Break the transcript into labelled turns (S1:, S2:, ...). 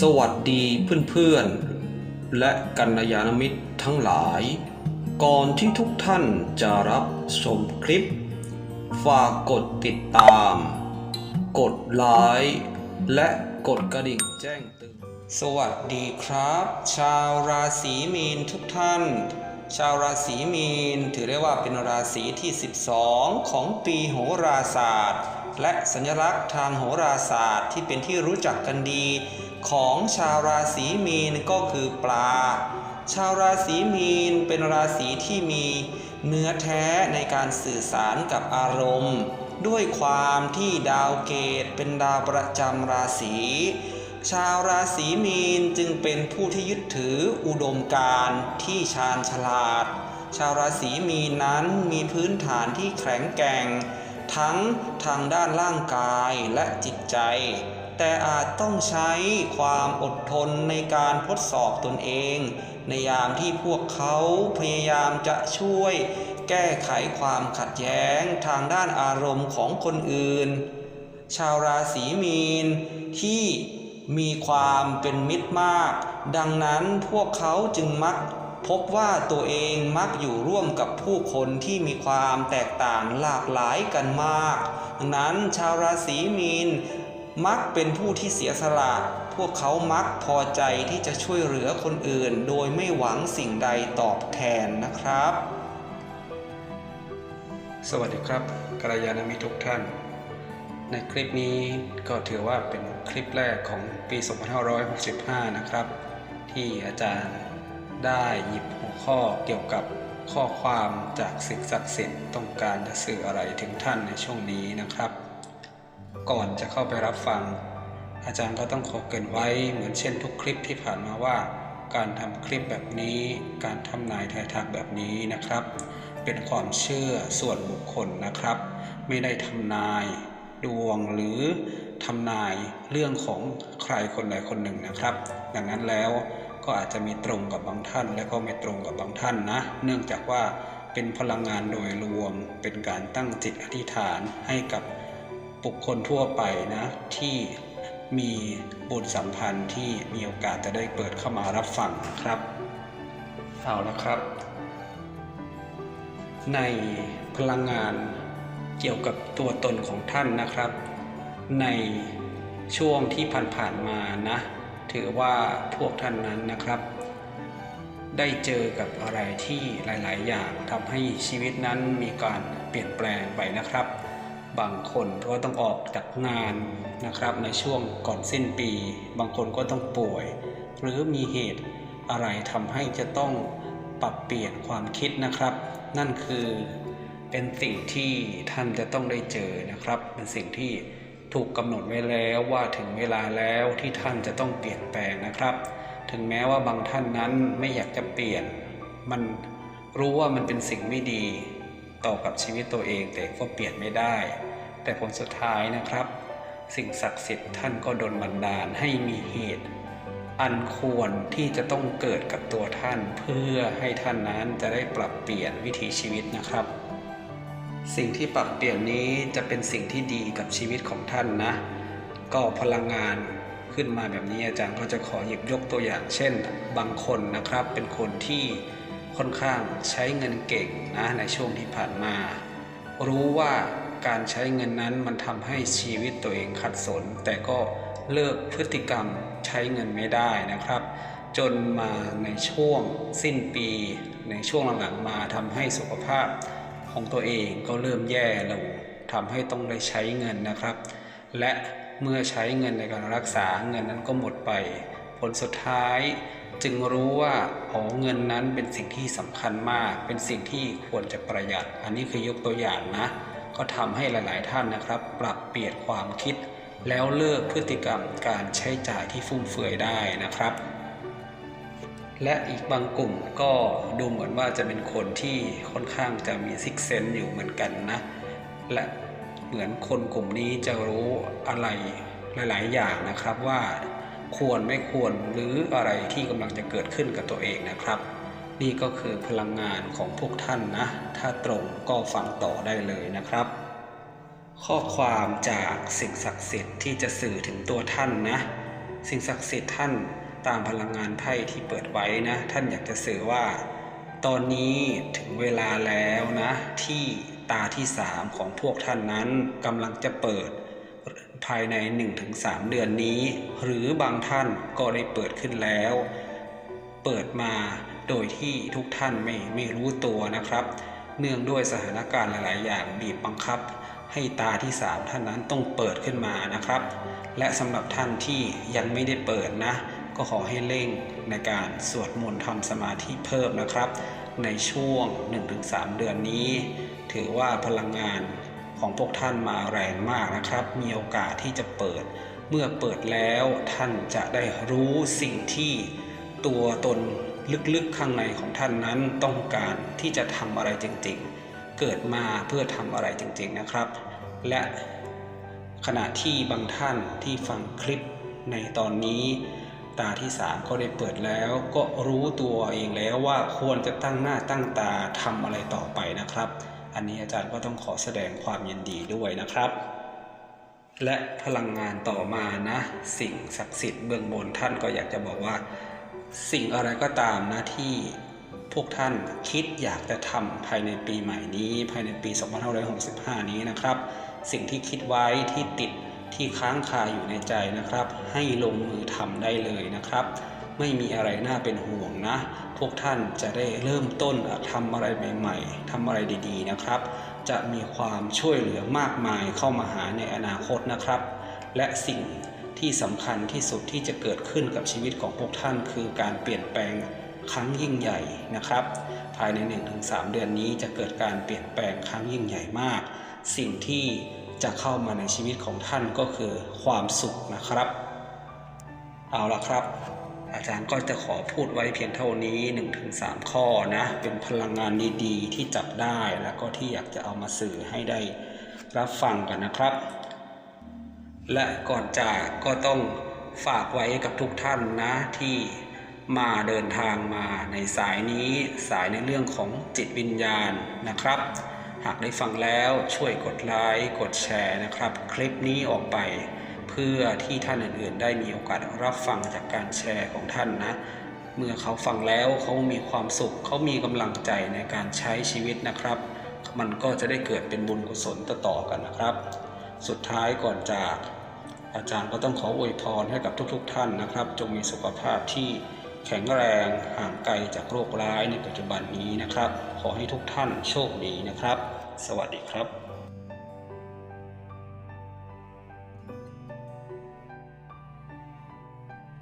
S1: สวัสดีเพื่อนๆ และกัลยาณมิตรทั้งหลาย ก่อนที่ทุกท่านจะรับชมคลิป ฝากกดติดตาม กดไลค์และกดกระดิ่งแจ้งเตือนสวัสดีครับ ชาวราศีมีนทุกท่าน ชาวราศีมีนถือได้ว่าเป็นราศีที่ 12 ของปีโหราศาสตร์ และสัญลักษณ์ทางโหราศาสตร์ที่เป็นที่รู้จักกันดี ของชาวราศีมีนก็คือปลา ชาวราศีมีนเป็นราศีที่มีเนื้อแท้ในการสื่อสารกับอารมณ์ ด้วยความที่ดาวเกตเป็นดาวประจำราศีชาวราศีมีนจึงเป็นผู้ที่ยึดถืออุดมการณ์ที่ชาญฉลาด ชาวราศีมีนนั้นมีพื้นฐานที่แข็งแกร่ง ทั้งทางด้านร่างกายและจิตใจ แต่อาจต้องใช้ความอดทนในการทดสอบตนเอง ในยามที่พวกเขาพยายามจะช่วย แก้ไขความขัดแย้งทางด้านอารมณ์ของคนอื่น ชาวราศีมีนที่มีความเป็นมิตรมาก ดังนั้นพวกเขาจึงมักพบว่าตัวเองมักอยู่ร่วมกับผู้คนที่มีความแตกต่างหลากหลายกันมาก ดังนั้นชาวราศีมีน มักเป็นผู้ที่เสียสละ พวกเขามักพอใจที่จะช่วยเหลือคนอื่น โดยไม่หวังสิ่งใดตอบแทนนะครับ สวัสดีครับกัลยาณมิตรทุกท่าน ในคลิปนี้ก็ถือว่าเป็นคลิปแรกของปี 2565 นะครับ ที่อาจารย์ได้หยิบหัวข้อเกี่ยวกับข้อความจากสิ่งศักดิ์สิทธิ์ต้องการจะสื่ออะไรถึงท่านในช่วงนี้นะครับ ก่อนจะเข้าไปรับฟัง อาจารย์ก็ต้องขอเกินไว้เหมือนเช่นทุกคลิปที่ผ่านมาว่า การทำคลิปแบบนี้ การทำนายทายทักแบบนี้นะครับ เป็นความเชื่อส่วนบุคคลนะครับ ไม่ได้ทำนายดวงหรือทำนายเรื่องของใครคนใดคนหนึ่งนะครับ ดังนั้นแล้วก็อาจจะมีตรงกับบางท่าน และก็ไม่ตรงกับบางท่านนะ เนื่องจากว่าเป็นพลังงานโดยรวมเป็นการตั้งจิตอธิษฐานให้กับ บุคคลทั่วไปนะที่มีบุญสัมพันธ์ที่มีโอกาสจะได้เปิดเข้ามารับฟังครับ เอาละครับ ในพลังงานเกี่ยวกับตัวตนของท่านนะครับ ในช่วงที่ผ่านๆมานะ ถือว่าพวกท่านนั้นนะครับ ได้เจอกับอะไรที่หลาย ๆ อย่างทำให้ชีวิตนั้นมีการเปลี่ยนแปลงไปนะครับ บางคนก็ต้องออกจากงานนะครับในช่วงก่อนสิ้นปี บางคนก็ต้องป่วย หรือมีเหตุอะไรทำให้จะต้องปรับเปลี่ยนความคิดนะครับ นั่นคือเป็นสิ่งที่ท่านจะต้องได้เจอนะครับ เป็นสิ่งที่ถูกกำหนดไว้แล้วว่าถึงเวลาแล้วที่ท่านจะต้องเปลี่ยนแปลงนะครับ ถึงแม้ว่าบางท่านนั้นไม่อยากจะเปลี่ยน มันรู้ว่ามันเป็นสิ่งไม่ดี ต่อกับชีวิตตัวเองแต่ก็เปลี่ยนไม่ได้ แต่ผลสุดท้ายนะครับ สิ่งศักดิ์สิทธิ์ท่านก็ดลบันดาลให้มีเหตุ อันควรที่จะต้องเกิดกับตัวท่านเพื่อให้ท่านนั้นจะได้ปรับเปลี่ยนวิถีชีวิตนะครับ สิ่งที่ปรับเปลี่ยนนี้จะเป็นสิ่งที่ดีกับชีวิตของท่านนะ ก็พลังงานขึ้นมาแบบนี้อาจารย์ก็จะขอหยิบยกตัวอย่างเช่น บางคนนะครับเป็นคนที่ ค่อนข้างใช้เงินเก่งนะในช่วงที่ผ่านมา รู้ว่าการใช้เงินนั้นมันทำให้ชีวิตตัวเองขัดสน แต่ก็เลิกพฤติกรรมใช้เงินไม่ได้นะครับ จนมาในช่วงสิ้นปี ในช่วงหลังๆมาทำให้สุขภาพของตัวเองก็เริ่มแย่ลงทำให้ต้องได้ใช้เงินนะครับ และเมื่อใช้เงินในการรักษาเงินนั้นก็หมดไป ผลสุดท้ายจึงรู้ว่าอ๋อเงินนั้นเป็นสิ่งที่สำคัญมาก เป็นสิ่งที่ควรจะประหยัด อันนี้คือยกตัวอย่างนะ ก็ทำให้หลาย ๆ ท่านนะครับ ปรับเปลี่ยนความคิด แล้วเลิกพฤติกรรมการใช้จ่ายที่ฟุ่มเฟือยได้นะครับ และอีกบางกลุ่มก็ดูเหมือนว่าจะเป็นคนที่ค่อนข้างจะมีซิกเซนอยู่เหมือนกันนะ และเหมือนคนกลุ่มนี้จะรู้อะไรหลาย ๆ อย่างนะครับว่า ควรไม่ควรหรืออะไรที่กำลังจะเกิดขึ้นกับตัวเองนะครับ นี่ก็คือพลังงานของพวกท่านนะ ถ้าตรงก็ฟังต่อได้เลยนะครับ ข้อความจากสิ่งศักดิ์สิทธิ์ที่จะสื่อถึงตัวท่านนะ สิ่งศักดิ์สิทธิ์ท่านตามพลังงานไพ่ที่เปิดไว้นะ ท่านอยากจะสื่อว่า ตอนนี้ถึงเวลาแล้วนะ ที่ตาที่สามของพวกท่านนั้นกำลังจะเปิด ภายใน 1-3 เดือนนี้ หรือบางท่านก็ได้เปิดขึ้นแล้ว เปิดมาโดยที่ทุกท่านไม่ไม่รู้ตัวนะครับ เนื่องด้วยสถานการณ์หลาย ๆ อย่างบีบบังคับ ให้ตาที่ 3 ท่านนั้นต้องเปิดขึ้นมานะครับ และสำหรับท่านที่ยังไม่ได้เปิดนะ ก็ขอให้เร่งในการสวดมนต์ทำสมาธิเพิ่มนะครับ ในช่วง 1-3 เดือนนี้ ถือว่าพลังงาน ของพวกท่านมาแรงมากนะครับ มีโอกาสที่จะเปิด เมื่อเปิดแล้วท่านจะได้รู้สิ่งที่ตัวตนลึกๆข้างในของท่านนั้นต้องการที่จะทำอะไรจริงๆ เกิดมาเพื่อทำอะไรจริงๆนะครับ และขณะที่บางท่านที่ฟังคลิปในตอนนี้ ตาที่3ก็ได้เปิดแล้วก็รู้ตัวเองแล้วว่าควรจะตั้งหน้าตั้งตาทำอะไรต่อไปนะครับ อันนี้อาจารย์ก็ต้องขอแสดงความยินดีด้วยนะครับ และพลังงานต่อมานะ สิ่งศักดิ์สิทธิ์เบื้องบนท่านก็อยากจะบอกว่า สิ่งอะไรก็ตามนะที่พวกท่านคิดอยากจะทำภายในปีใหม่นี้ ภายในปี 2565 นี้นะครับ สิ่งที่คิดไว้ที่ติดที่ค้างคาอยู่ในใจนะครับ ให้ลงมือทำได้เลยนะครับ ไม่มีอะไรน่าเป็นห่วงนะ พวกท่านจะได้เริ่มต้นทำอะไรใหม่ ๆทำอะไรดีๆนะครับ จะมีความช่วยเหลือมากมายเข้ามาหาในอนาคตนะครับ และสิ่งที่สำคัญที่สุดที่จะเกิดขึ้นกับชีวิตของพวกท่านคือการเปลี่ยนแปลงครั้งยิ่งใหญ่นะครับ ภายใน 1-3 เดือนนี้จะเกิดการเปลี่ยนแปลงครั้งยิ่งใหญ่มาก สิ่งที่จะเข้ามาในชีวิตของท่านก็คือความสุขนะครับ เอาละครับ อาจารย์ก็จะขอพูดไว้เพียงเท่านี้ 1-3 ข้อนะ เป็นพลังงานดีๆ ที่จับได้แล้วก็ที่อยากจะเอามาสื่อให้ได้รับฟังกันนะครับ และก่อนจากก็ต้องฝากไว้กับทุกท่านนะที่มาเดินทางมาในสายนี้สายในเรื่องของจิตวิญญาณนะครับ หากได้ฟังแล้วช่วยกดไลค์กดแชร์นะครับ คลิปนี้ออกไป พื่อที่ท่านอื่นๆ ได้มีโอกาสรับฟังจากการแชร์ของท่านนะ เมื่อเขาฟังแล้วเขามีความสุข เขามีกำลังใจในการใช้ชีวิตนะครับ มันก็จะได้เกิดเป็นบุญกุศลต่อๆกันนะครับ สุดท้ายก่อนจากอาจารย์ก็ต้องขออวยพรให้กับทุกๆทท่านนะครับ จงมีสุขภาพที่แข็งแรงห่างไกลจากโรคร้ายในปัจจุบันนี้นะครับ ขอให้ทุกท่านโชคดีนะครับ สวัสดีครับ